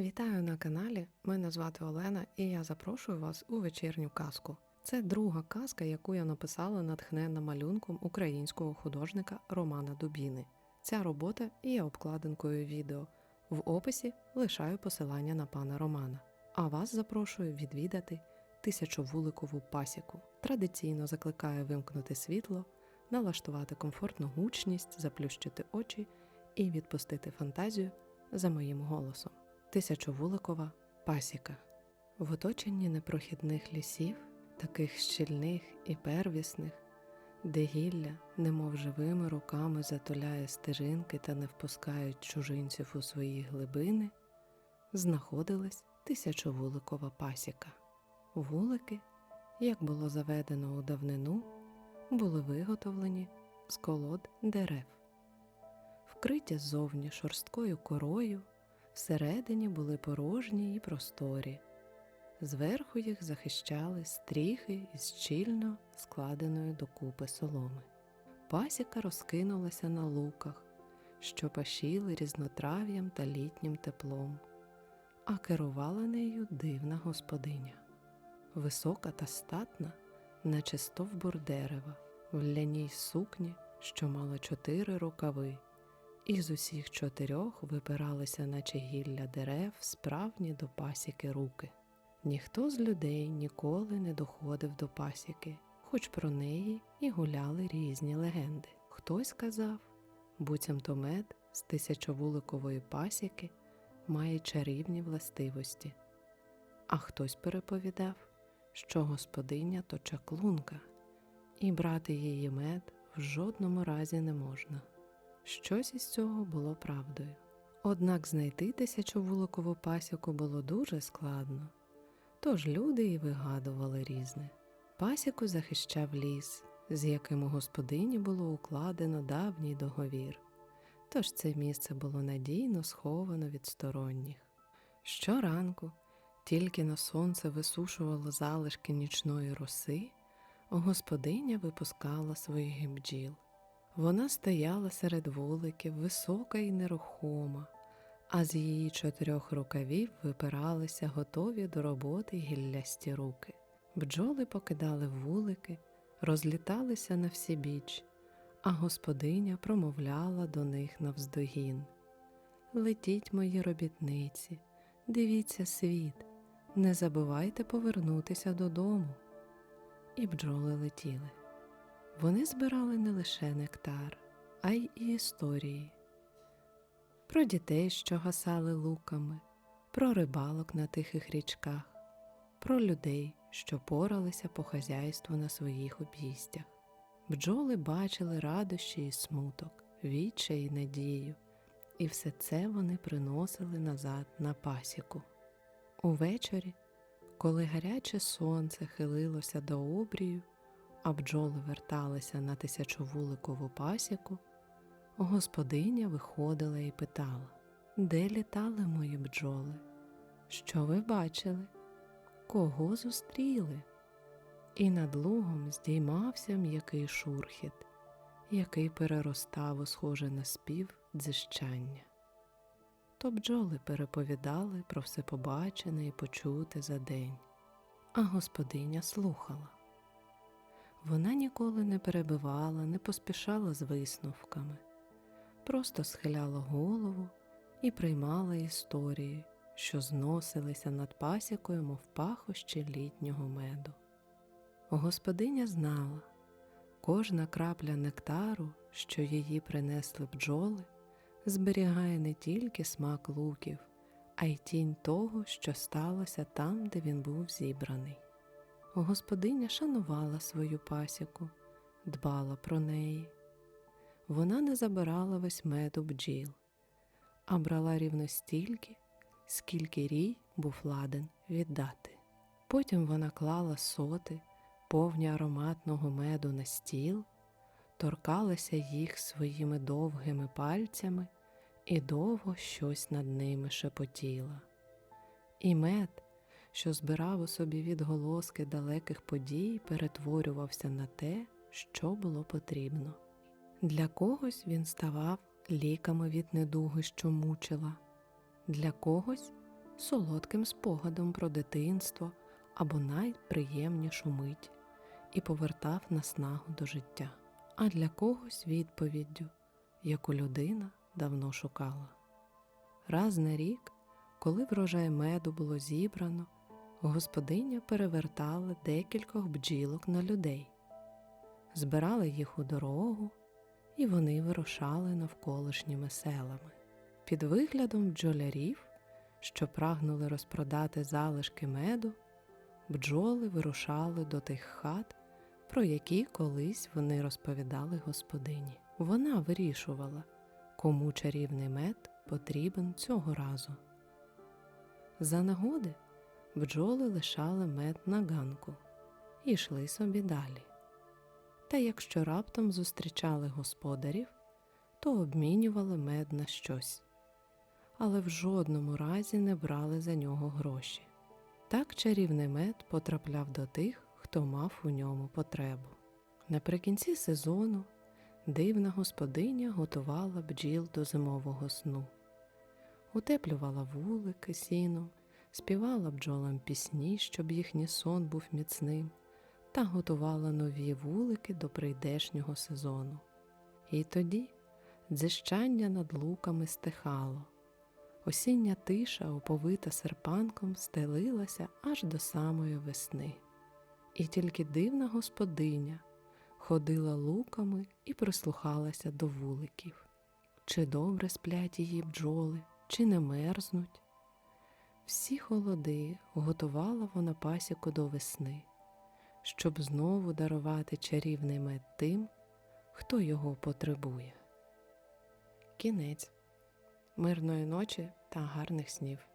Вітаю на каналі. Мене звати Олена, і я запрошую вас у вечірню казку. Це друга казка, яку я написала натхненна малюнком українського художника Романа Дубіни. Ця робота є обкладинкою відео. В описі лишаю посилання на пана Романа. А вас запрошую відвідати тисячовуликову пасіку. Традиційно закликаю вимкнути світло, налаштувати комфортну гучність, заплющити очі і відпустити фантазію за моїм голосом. Тисячовуликова пасіка. В оточенні непрохідних лісів, таких щільних і первісних, де гілля, немов живими руками затуляє стежинки та не впускають чужинців у свої глибини, знаходилась тисячовуликова пасіка. Вулики, як було заведено у давнину, були виготовлені з колод дерев, вкриті ззовні шорсткою корою. Всередині були порожні і просторі. Зверху їх захищали стріхи із щільно складеної докупи соломи. Пасіка розкинулася на луках, що пашіли різнотрав'ям та літнім теплом, а керувала нею дивна господиня. Висока та статна, наче стовбур дерева, в ляній сукні, що мала чотири рукави і з усіх чотирьох випиралися, наче гілля дерев, справні до пасіки руки. Ніхто з людей ніколи не доходив до пасіки, хоч про неї і гуляли різні легенди. Хтось казав, буцімто мед з тисячовуликової пасіки має чарівні властивості, а хтось переповідав, що господиня то чаклунка, і брати її мед в жодному разі не можна. Щось із цього було правдою. Однак знайти тисячовуликову пасіку було дуже складно, тож люди і вигадували різне. Пасіку захищав ліс, з яким у господині було укладено давній договір, тож це місце було надійно сховано від сторонніх. Щоранку, тільки на сонце висушувало залишки нічної роси, господиня випускала своїх бджіл. Вона стояла серед вуликів, висока і нерухома, а з її чотирьох рукавів випиралися готові до роботи гіллясті руки. Бджоли покидали вулики, розліталися на всі біч, а господиня промовляла до них навздогін. Летіть, мої робітниці, дивіться світ, не забувайте повернутися додому. І бджоли летіли. Вони збирали не лише нектар, а й історії про дітей, що гасали луками, про рибалок на тихих річках, про людей, що поралися по хазяйству на своїх об'їздях. Бджоли бачили радощі і смуток, відчай і надію, і все це вони приносили назад на пасіку. Увечері, коли гаряче сонце хилилося до обрію, а бджоли верталися на тисячовуликову пасіку, господиня виходила і питала, де літали мої бджоли? Що ви бачили? Кого зустріли? І над лугом здіймався м'який шурхіт, який переростав у схоже на спів дзищання. То бджоли переповідали про все побачене і почуте за день, а господиня слухала. Вона ніколи не перебивала, не поспішала з висновками, просто схиляла голову і приймала історії, що зносилися над пасікою, мов пахощі літнього меду. Господиня знала, кожна крапля нектару, що її принесли бджоли, зберігає не тільки смак луків, а й тінь того, що сталося там, де він був зібраний. Господиня шанувала свою пасіку, дбала про неї. Вона не забирала весь мед у бджіл, а брала рівно стільки, скільки рій був ладен віддати. Потім вона клала соти, повні ароматного меду на стіл, торкалася їх своїми довгими пальцями і довго щось над ними шепотіла. І мед що збирав у собі відголоски далеких подій, перетворювався на те, що було потрібно. Для когось він ставав ліками від недуги, що мучила, для когось солодким спогадом про дитинство або найприємнішу мить і повертав наснагу до життя, а для когось відповіддю, яку людина давно шукала. Раз на рік, коли врожай меду було зібрано, господиня перевертала декількох бджілок на людей, збирала їх у дорогу, і вони вирушали навколишніми селами. Під виглядом бджолярів, що прагнули розпродати залишки меду, бджоли вирушали до тих хат, про які колись вони розповідали господині. Вона вирішувала, кому чарівний мед потрібен цього разу. За нагоди бджоли лишали мед на ганку і йшли собі далі. Та якщо раптом зустрічали господарів, то обмінювали мед на щось, але в жодному разі не брали за нього гроші. Так чарівний мед потрапляв до тих, хто мав у ньому потребу. Наприкінці сезону дивна господиня готувала бджіл до зимового сну, утеплювала вулики сіном, співала бджолам пісні, щоб їхній сон був міцним, та готувала нові вулики до прийдешнього сезону. І тоді дзищання над луками стихало. Осіння тиша, оповита серпанком, стелилася аж до самої весни. І тільки дивна господиня ходила луками і прислухалася до вуликів. Чи добре сплять її бджоли, чи не мерзнуть. Всі холоди готувала вона пасіку до весни, щоб знову дарувати чарівний мед тим, хто його потребує. Кінець мирної ночі та гарних снів.